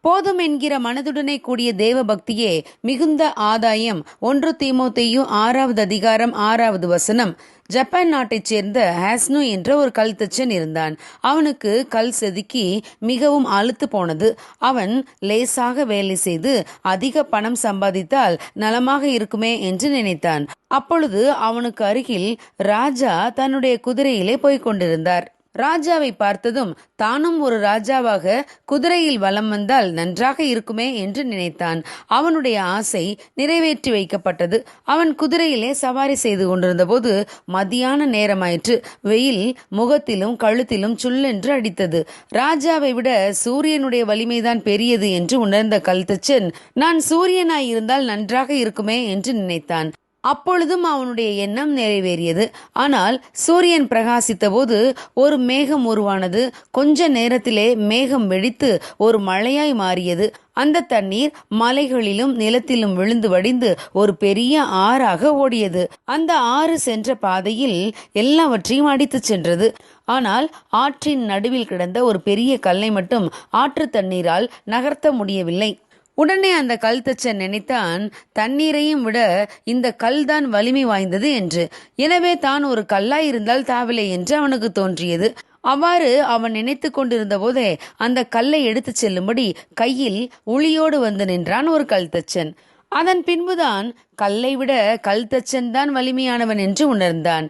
போதும் என்கிற மனதுடனே கூடிய தேவ பக்தியே மிகுந்த ஆதாயம். ஒன்று தீமோத்தேயு ஆறாவது அதிகாரம் ஆறாவது வசனம். ஜப்பான் நாட்டைச் சேர்ந்த ஹாஸ்னு என்ற ஒரு கல் தச்சன் இருந்தான். அவனுக்கு கல் செதுக்கி மிகவும் அழுத்து போனது. அவன் லேசாக வேலை செய்து அதிக பணம் சம்பாதித்தால் நலமாக இருக்குமே என்று நினைத்தான். அப்பொழுது அவனுக்கு அருகில் ராஜா தன்னுடைய குதிரையிலே போய்க் கொண்டிருந்தார். ராஜாவை பார்த்ததும் தானும் ஒரு ராஜாவாக குதிரையில் வலம் வந்தால் நன்றாக இருக்குமே என்று நினைத்தான். அவனுடைய ஆசை நிறைவேற்றி வைக்கப்பட்டது. அவன் குதிரையிலே சவாரி செய்து கொண்டிருந்தபோது மதியான நேரமாயிற்று. வெயில் முகத்திலும் கழுத்திலும் சுல்லென்று அடித்தது. ராஜாவை விட சூரியனுடைய வலிமைதான் பெரியது என்று உணர்ந்த கல்தச்சன் நான் சூரியனாய் இருந்தால் நன்றாக இருக்குமே என்று நினைத்தான். அப்பொழுதும் அவனுடைய எண்ணம் நிறைவேறியது. ஆனால் சூரியன் பிரகாசித்தபோது ஒரு மேகம் உருவானது. கொஞ்ச நேரத்திலே மேகம் வெடித்து ஒரு மழையாய் மாறியது. அந்த தண்ணீர் மலைகளிலும் நிலத்திலும் விழுந்து வடிந்து ஒரு பெரிய ஆறாக ஓடியது. அந்த ஆறு சென்ற பாதையில் எல்லாவற்றையும் அடித்துச் சென்றது. ஆனால் ஆற்றின் நடுவில் கிடந்த ஒரு பெரிய கல்லை மட்டும் ஆற்று தண்ணீரால் நகர்த்த முடியவில்லை. உடனே அந்த கல் தச்சன் நினைத்தான் தண்ணீரையும் விட இந்த கல் தான் வலிமை வாய்ந்தது என்று. எனவே தான் ஒரு கல்லாய் இருந்தால் தாவில்லை என்று அவனுக்கு தோன்றியது. அவ்வாறு அவன் நினைத்து கொண்டிருந்த போதே அந்த கல்லை எடுத்துச் செல்லும்படி கையில் உளியோடு வந்து நின்றான் ஒரு கல்தச்சன் அதன் பின்புதான் கல்லை விட கல்தச்சன் தான் வலிமையானவன் என்று உணர்ந்தான்.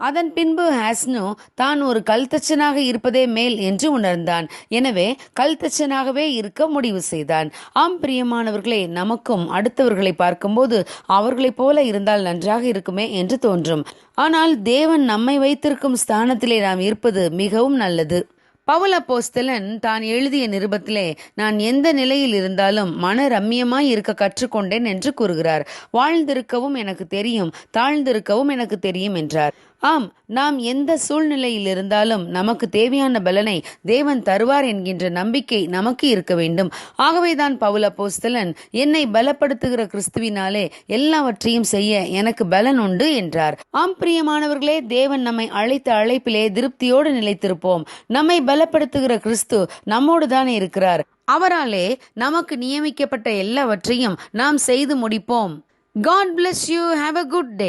அதன் பின்பு ஹாஸ்னு தான் ஒரு கல்தச்சனாக இருப்பதே மேல் என்று உணர்ந்தான். எனவே கல்தச்சனாகவே இருக்க முடிவு செய்தான். ஆம் பிரியமானவர்களே நமக்கும் அடுத்தவர்களை பார்க்கும்போது அவர்களைப் போல இருந்தால் நன்றாக இருக்குமே என்று தோன்றும். ஆனால் தேவன் நம்மை வைத்திருக்கும் ஸ்தானத்திலே நாம் இருப்பது மிகவும் நல்லது. பவுல போஸ்தலன் தான் எழுதிய நிருபத்திலே நான் எந்த நிலையில் இருந்தாலும் மன ரம்யமாய் இருக்க கற்றுக்கொண்டேன் என்று கூறுகிறார். வாழ்ந்திருக்கவும் எனக்கு தெரியும் தாழ்ந்திருக்கவும் எனக்கு தெரியும் என்றார். ஆம் நாம் எந்த சூழ்நிலையில் இருந்தாலும் நமக்கு தேவையான பலனை தேவன் தருவார் என்கின்ற நம்பிக்கை நமக்கு இருக்க வேண்டும். ஆகவேதான் பவுல போஸ்தலன் என்னை பலப்படுத்துகிற கிறிஸ்துவினாலே எல்லாவற்றையும் செய்ய எனக்கு பலன் உண்டு என்றார். ஆம் பிரியமானவர்களே தேவன் நம்மை அழைத்த அழைப்பிலே திருப்தியோடு நிலைத்திருப்போம். நம்மை பலப்படுத்துகிற கிறிஸ்து நம்மோடு தானே இருக்கிறார். அவராலே நமக்கு நியமிக்கப்பட்ட எல்லாவற்றையும் நாம் செய்து முடிப்போம். God plus you have a good day